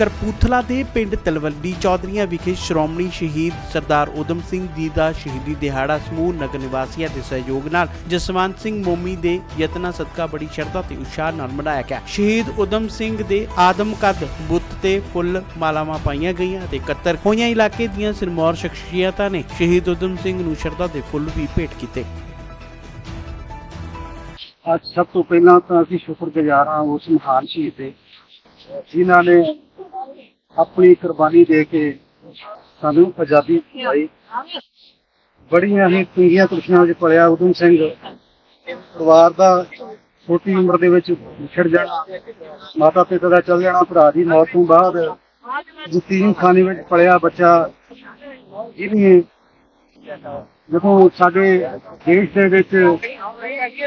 ਕਰਪੂਥਲਾ ਦੇ ਪਿੰਡ ਤਲਵੰਡੀ ਚੌਧਰੀਆਂ ਵਿਖੇ ਸ਼੍ਰੋਮਣੀ ਸ਼ਹੀਦ ਸਰਦਾਰ ਉਦਮ ਸਿੰਘ ਜੀ ਦਾ ਸ਼ਹੀਦੀ ਦਿਹਾੜਾ ਸਮੂਹ ਨਗਰ ਨਿਵਾਸੀਆਂ ਦੇ ਸਹਿਯੋਗ ਨਾਲ ਜਸਵੰਤ ਸਿੰਘ ਮੋਮੀ ਦੇ ਯਤਨਾਂ ਸਦਕਾ ਬੜੀ ਸ਼ਰਧਾ ਤੇ ਉਤਸ਼ਾਹ ਨਾਲ ਮਨਾਇਆ ਗਿਆ। ਸ਼ਹੀਦ ਉਦਮ ਸਿੰਘ ਦੇ ਆਦਮ ਕਦ ਬੁੱਤ ਤੇ ਫੁੱਲ ਮਾਲਾਵਾਂ ਪਾਈਆਂ ਗਈਆਂ ਤੇ ਇਕੱਤਰ ਹੋਈਆਂ ਇਲਾਕੇ ਦੀਆਂ ਸਿਰਮੌਰ ਸ਼ਖਸੀਅਤਾਂ ਨੇ ਸ਼ਹੀਦ ਉਦਮ ਸਿੰਘ ਨੂੰ ਸ਼ਰਧਾ ਦੇ ਫੁੱਲ ਵੀ ਭੇਟ ਕੀਤੇ। ਅੱਜ ਸਭ ਤੋਂ ਪਹਿਲਾਂ ਤਾਂ ਅਸੀਂ ਸ਼ੁਕਰਗੁਜ਼ਾਰ ਹਾਂ ਉਸ ਮਹਾਨ ਸ਼ਹੀਦ ਦੇ ਜਿਨ੍ਹਾਂ ਨੇ ਆਪਣੀ ਕੁਰਬਾਨੀ ਦੇ ਕੇ ਸਾਨੂੰ ਆਜ਼ਾਦੀ ਦਿਵਾਈ। ਬੜੀਆਂ ਹੀ ਤੰਗੀਆਂ ਤੁਲਸੀਆਂ ਵਿੱਚ ਪੜਿਆ ਉਦਮ ਸਿੰਘ। ਪਰਿਵਾਰ ਦਾ ਛੋਟੀ ਉਮਰ ਦੇ ਵਿੱਚ ਵਿਛੜ ਜਾਣਾ ਮਾਤਾ ਪਿਤਾ ਦਾ ਚਲ ਜਾਣਾ, ਭਰਾ ਦੀ ਮੌਤ ਤੋਂ ਬਾਅਦ ਯਤੀਮ ਖਾਨੇ ਵਿੱਚ ਪਲਿਆ ਬੱਚਾ। ਜਿਹਨੇ ਜਦੋਂ ਸਾਡੇ ਦੇਸ਼ ਦੇ ਵਿੱਚ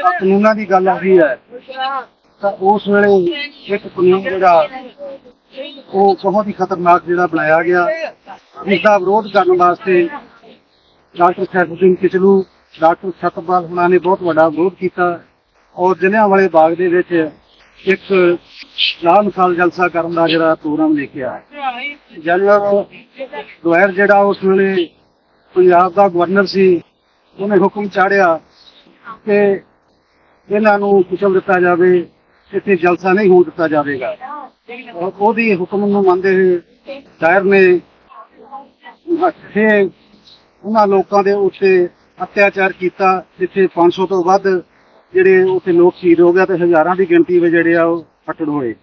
ਕਾਨੂੰਨਾਂ ਦੀ ਗੱਲ ਆਉਂਦੀ ਹੈ। ਤਾਂ ਉਸ ਵੇਲੇ ਇੱਕ ਕਾਨੂੰਨ ਜਿਹੜਾ ਉਹ ਬਹੁਤ ਹੀ ਖਤਰਨਾਕ ਜਿਹੜਾ ਬਣਾਇਆ ਗਿਆ, ਇਸ ਦਾ ਵਿਰੋਧ ਕਰਨ ਵਾਸਤੇ ਡਾਕਟਰ ਸੈਫੁਦੀਨ ਕਿਚਲੂ, ਡਾਕਟਰ ਸਤਪਾਲ ਹੁਣਾਂ ਨੇ ਬਹੁਤ ਵੱਡਾ ਵਿਰੋਧ ਕੀਤਾ ਔਰ ਜ਼ਿਲ੍ਹਿਆਂ ਵਾਲੇ ਬਾਗ ਦੇ ਵਿੱਚ ਇੱਕ ਲਾਲ ਮਿਸਾਲ ਜਲਸਾ ਕਰਨ ਦਾ ਜਿਹੜਾ ਪ੍ਰੋਗਰਾਮ ਲਿਖਿਆ ਜਨਰਲ ਦੁਆਰ ਜਿਹੜਾ ਉਸ ਵੇਲੇ ਪੰਜਾਬ ਦਾ ਗਵਰਨਰ ਸੀ, ਉਹਨੇ ਹੁਕਮ ਚਾੜਿਆ ਕਿ ਇਹਨਾਂ ਨੂੰ ਕੁਚਲ ਦਿੱਤਾ ਜਾਵੇ। ਇੱਥੇ ਜਲਸਾ ਨਹੀਂ ਹੋਣ ਦਿੱਤਾ ਜਾਵੇਗਾ। ਔਰ ਉਹਦੀ ਹੁਕਮ ਨੂੰ ਮੰਨਦੇ ਹੋਏ ਦਾਇਰ ਨੇ ਇੱਥੇ ਉਹਨਾਂ ਲੋਕਾਂ ਦੇ ਉੱਤੇ ਅਤਿਆਚਾਰ ਕੀਤਾ, ਜਿੱਥੇ 500 ਤੋਂ ਵੱਧ ਜਿਹੜੇ ਉੱਥੇ ਲੋਕ ਸ਼ਹੀਦ ਹੋ ਗਏ ਤੇ ਹਜ਼ਾਰਾਂ ਦੀ ਗਿਣਤੀ ਵਿੱਚ ਜਿਹੜੇ ਆ ਉਹ ਫੱਟੜ ਹੋਏ।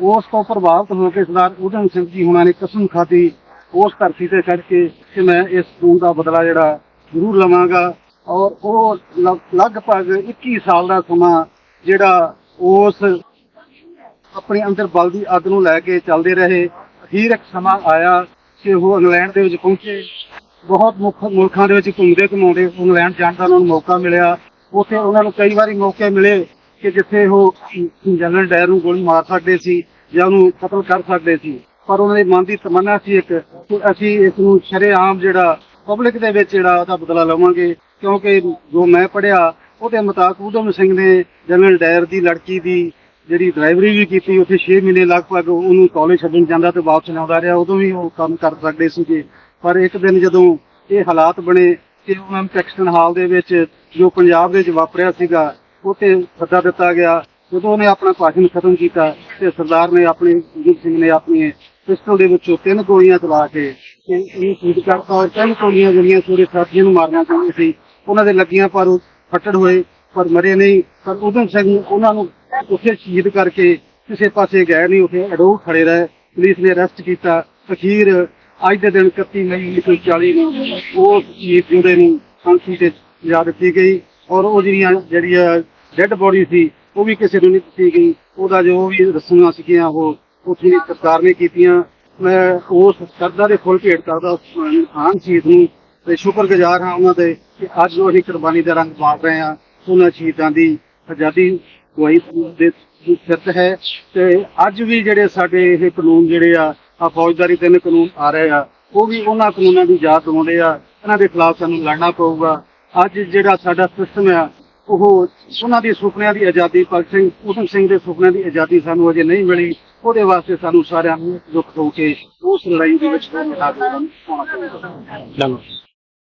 ਉਸ ਤੋਂ ਪ੍ਰਭਾਵਿਤ ਹੋ ਕੇ ਸਰਦਾਰ ਉਦਮ ਸਿੰਘ ਜੀ ਹੁਣਾਂ ਨੇ ਕਸਮ ਖਾਧੀ, ਉਸ ਧਰਤੀ ਤੇ ਚੜ੍ਹ ਕੇ ਕਿ ਮੈਂ ਇਸ ਖੂਨ ਦਾ ਬਦਲਾ ਜਿਹੜਾ ਜ਼ਰੂਰ ਲਵਾਂਗਾ ਔਰ ਉਹ ਲਗਭਗ 21 ਸਾਲ ਦਾ ਸਮਾਂ ਜਿਹੜਾ ਉਸ ਆਪਣੇ ਅੰਦਰ ਬਲ ਦੀ ਅੱਗ ਨੂੰ ਲੈ ਕੇ ਚੱਲਦੇ ਰਹੇ। ਅਖੀਰ ਇੱਕ ਸਮਾਂ ਆਇਆ ਕਿ ਉਹ ਇੰਗਲੈਂਡ ਦੇ ਵਿੱਚ ਪਹੁੰਚੇ। ਬਹੁਤ ਮੁੱਖ ਮੁਲਕਾਂ ਦੇ ਵਿੱਚ ਘੁੰਮਦੇ ਘੁਮਾਉਂਦੇ ਇੰਗਲੈਂਡ ਜਾਣ ਦਾ ਉਹਨਾਂ ਨੂੰ ਮੌਕਾ ਮਿਲਿਆ। ਉੱਥੇ ਉਹਨਾਂ ਨੂੰ ਕਈ ਵਾਰੀ ਮੌਕੇ ਮਿਲੇ ਕਿ ਜਿੱਥੇ ਉਹ ਜਨਰਲ ਡਾਇਰ ਨੂੰ ਗੋਲੀ ਮਾਰ ਸਕਦੇ ਸੀ ਜਾਂ ਉਹਨੂੰ ਕਤਲ ਕਰ ਸਕਦੇ ਸੀ। ਪਰ ਉਹਨਾਂ ਦੇ ਮਨ ਦੀ ਤਮੰਨਾ ਸੀ ਇੱਕ, ਕਿ ਅਸੀਂ ਇਸ ਨੂੰ ਸ਼ਰੇਆਮ ਜਿਹੜਾ ਪਬਲਿਕ ਦੇ ਵਿੱਚ ਜਿਹੜਾ ਉਹਦਾ ਬਦਲਾ ਲਵਾਂਗੇ। ਕਿਉਂਕਿ ਜੋ ਮੈਂ ਪੜਿਆ ਉਹਦੇ ਮੁਤਾਬਕ ਊਧਮ ਸਿੰਘ ਨੇ ਜਨਰਲ ਡਾਇਰ ਦੀ ਲੜਕੀ ਦੀ ਜਿਹੜੀ ਡਰਾਈਵਰੀ ਵੀ ਕੀਤੀ, ਉੱਥੇ 6 ਮਹੀਨੇ ਲਗਭਗ ਉਹਨੂੰ ਕਾਲਜ ਛੱਡਣ ਜਾਂਦਾ ਤੇ ਵਾਪਸ ਆਉਂਦਾ ਰਿਹਾ। ਉਦੋਂ ਵੀ ਉਹ ਕੰਮ ਕਰ ਸਕਦੇ ਸੀਗੇ। ਪਰ ਇੱਕ ਦਿਨ ਜਦੋਂ ਇਹ ਹਾਲਾਤ ਬਣੇ ਕਿ ਉਹਨਾਂ ਨੂੰ ਟੈਕਸਟਨ ਹਾਲ ਦੇ ਵਿੱਚ ਜੋ ਪੰਜਾਬ ਦੇ ਵਿੱਚ ਵਾਪਰਿਆ ਸੀਗਾ, ਉੱਥੇ ਸੱਦਾ ਦਿੱਤਾ ਗਿਆ। ਜਦੋਂ ਉਹਨੇ ਆਪਣਾ ਭਾਸ਼ਣ ਖਤਮ ਕੀਤਾ ਤੇ ਸਰਦਾਰ ਨੇ ਆਪਣੇ ਉਦਮ ਸਿੰਘ ਨੇ ਆਪਣੀ ਪਿਸਟਲ ਦੇ ਵਿੱਚੋਂ ਤਿੰਨ ਗੋਲੀਆਂ ਚਲਾ ਕੇ ਇਹ ਸ਼ਹੀਦ ਕਰਤਾ ਔਰ ਤਿੰਨ ਗੋਲੀਆਂ ਜਿਹੜੀਆਂ ਸੂਰੇ ਸਾਥੀਆਂ ਨੂੰ ਮਾਰੀਆਂ ਗਈਆਂ ਸੀ। ਉਹਨਾਂ ਦੇ ਲੱਗੀਆਂ ਪਰ ਫੱਟੜ ਹੋਏ, ਪਰ ਮਰੇ ਨਹੀਂ। ਪਰ ਉਦਮ ਸਿੰਘ ਉਹਨਾਂ ਨੂੰ ਉੱਥੇ ਸ਼ਹੀਦ ਕਰਕੇ ਕਿਸੇ ਪਾਸੇ ਗਏ ਨਹੀਂ, ਉੱਥੇ ਅਡੋਲ ਖੜੇ ਰਹੇ। ਪੁਲਿਸ ਨੇ ਅਰੈਸਟ ਕੀਤਾ। ਅਖੀਰ ਅੱਜ ਦੇ ਦਿਨ 31 ਮਈ 1940 ਨੂੰ ਉਹ ਸ਼ਹੀਦ ਜਿੰਦੇ ਨੂੰ ਫਾਂਸੀ ਤੇ ਜਾ ਦਿੱਤੀ ਗਈ ਔਰ ਉਹ ਜਿਹੜੀਆਂ ਜਿਹੜੀ ਡੈੱਡ ਬੋਡੀ ਸੀ, ਉਹ ਵੀ ਕਿਸੇ ਨੂੰ ਨਹੀਂ ਦਿੱਤੀ ਗਈ। ਉਹਦਾ ਜੋ ਵੀ ਰਸਮਾਂ ਸੀਗੀਆਂ, ਉਹ ਉੱਥੇ ਸਰਕਾਰ ਨੇ ਕੀਤੀਆਂ। ਮੈਂ ਉਸ ਸਰਦਾ ਦੇ ਫੁੱਲ ਭੇਟ ਕਰਦਾ, ਉਸ ਸ਼ਹੀਦ ਨੂੰ ਤੇ ਸ਼ੁਕਰਗੁਜ਼ਾਰ ਹਾਂ ਉਹਨਾਂ ਦੇ ਕਿ ਅੱਜ ਉਹ ਅਸੀਂ ਕੁਰਬਾਨੀ ਦਾ ਰੰਗ ਪਾਲ ਰਹੇ ਹਾਂ ਉਹਨਾਂ ਸ਼ਹੀਦਾਂ ਦੀ ਆਜ਼ਾਦੀ ਦਵਾਈ ਦੇ ਸਿੱਧ ਹੈ ਤੇ ਅੱਜ ਵੀ ਜਿਹੜੇ ਸਾਡੇ ਇਹ ਕਾਨੂੰਨ ਜਿਹੜੇ ਆ ਆ ਫੌਜਦਾਰੀ ਤਿੰਨ ਕਾਨੂੰਨ ਆ ਰਹੇ ਆ ਉਹ ਵੀ ਉਹਨਾਂ ਕਾਨੂੰਨਾਂ ਦੀ ਯਾਦ ਦਿਵਾਉਂਦੇ ਆ ਇਹਨਾਂ ਦੇ ਖਿਲਾਫ ਸਾਨੂੰ ਲੜਨਾ ਪਊਗਾ। ਅੱਜ ਜਿਹੜਾ ਸਾਡਾ ਸਿਸਟਮ ਆ ਉਹ ਉਹਨਾਂ ਦੀ ਸੁਪਨਿਆਂ ਦੀ ਆਜ਼ਾਦੀ ਭਗਤ ਸਿੰਘ ਉਦਮ ਸਿੰਘ ਦੇ ਸੁਪਨਿਆਂ ਦੀ ਆਜ਼ਾਦੀ ਸਾਨੂੰ ਅਜੇ ਨਹੀਂ ਮਿਲੀ ਉਹਦੇ ਵਾਸਤੇ ਸਾਨੂੰ ਸਾਰਿਆਂ ਨੂੰ ਦੁੱਖ ਹੋ ਕੇ ਉਸ ਲੜਾਈ ਦੇ ਵਿੱਚ ਪਾਉਣਾ ਪਊਗਾ